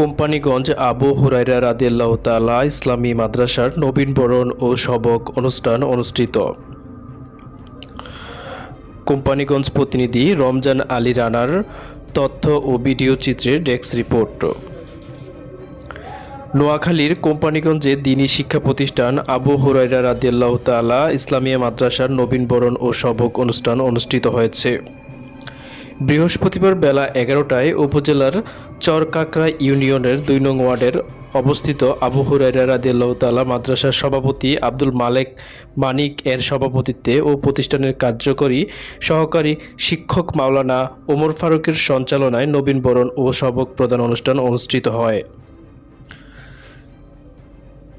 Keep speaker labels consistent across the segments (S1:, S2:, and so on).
S1: কোম্পানীগঞ্জ আবু হুরাইরা রাদিয়াল্লাহু তাআলা ইসলামী মাদ্রাসার নবীনবরণ ও সবক অনুষ্ঠান অনুষ্ঠিত। কোম্পানিগঞ্জ প্রতিনিধি রমজান আলী রানার তথ্য ও ভিডিও চিত্রে ডেস্ক রিপোর্ট। নোয়াখালীর কোম্পানিগঞ্জে দিনী শিক্ষা প্রতিষ্ঠান আবু হুরাইরা রাদিয়াল্লাহু তাআলা ইসলামিয়া মাদ্রাসার নবীনবরণ ও সবক অনুষ্ঠান অনুষ্ঠিত হয়েছে। বৃহস্পতিবার বেলা এগারোটায় উপজেলার চরকাকরা ইউনিয়নের দুই নং ওয়ার্ডের অবস্থিত আবু হুরাইরা রাদিয়াল্লাহতালা মাদ্রাসার সভাপতি আব্দুল মালেক মানিক এর সভাপতিত্বে ও প্রতিষ্ঠানের কার্যকরী সহকারী শিক্ষক মাওলানা ওমর ফারুকের সঞ্চালনায় নবীন বরণ ও সবক প্রদান অনুষ্ঠান অনুষ্ঠিত হয়।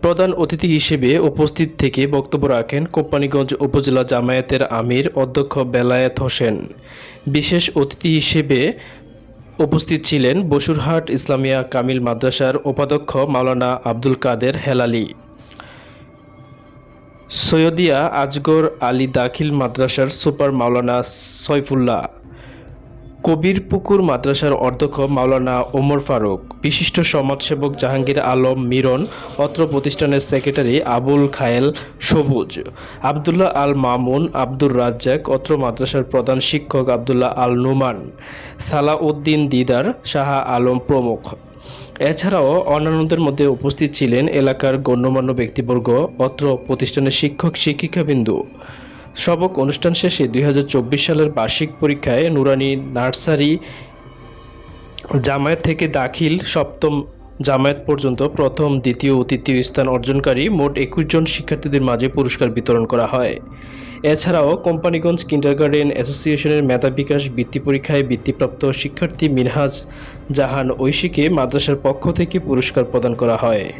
S1: প্রধান অতিথি হিসেবে উপস্থিত থেকে বক্তব্য রাখেন কোম্পানীগঞ্জ উপজেলা জামায়াতের আমির অধ্যক্ষ বেলায়েত হোসেন। বিশেষ অতিথি হিসেবে উপস্থিত ছিলেন বসুরহাট ইসলামিয়া কামিল মাদ্রাসার উপাধ্যক্ষ মাওলানা আব্দুল কাদের হেলালি। সৈয়দিয়া আজগর আলী দাখিল মাদ্রাসার সুপার মাওলানা সৈফুল্লাহ। কবিরপুকুর মাদ্রাসার অধ্যক্ষ মাওলানা ওমর ফারুক, বিশিষ্ট সমাজসেবক জাহাঙ্গীর আলম মিরন, অত্র প্রতিষ্ঠানের সেক্রেটারি আবুল খায়েল সবুজ, আবদুল্লাহ আল মামুন, আব্দুর রাজ্জাক, অত্র মাদ্রাসার প্রধান শিক্ষক আবদুল্লাহ আল নুমান, সালাউদ্দিন দিদার, শাহ আলম প্রমুখ। এছাড়াও অন্যান্যদের মধ্যে উপস্থিত ছিলেন এলাকার গণ্যমান্য ব্যক্তিবর্গ, অত্র প্রতিষ্ঠানের শিক্ষক শিক্ষিকাবিন্দু সবক অনুষ্ঠান শেষে দুই হাজার চব্বিশ সালের বার্ষিক পরীক্ষায় নুরানি নার্সারি জামায়াত থেকে দাখিল সপ্তম জামায়াত পর্যন্ত প্রথম, দ্বিতীয় ও তৃতীয় স্থান অর্জনকারী মোট একুশ জন শিক্ষার্থীদের মাঝে পুরস্কার বিতরণ করা হয়। এছাড়াও কোম্পানীগঞ্জ কিন্ডারগার্ডেন অ্যাসোসিয়েশনের মেধা বিকাশ বৃত্তি পরীক্ষায় বৃত্তিপ্রাপ্ত শিক্ষার্থী মিনহাজ জাহান ঐশীকে মাদ্রাসার পক্ষ থেকে পুরস্কার প্রদান করা হয়।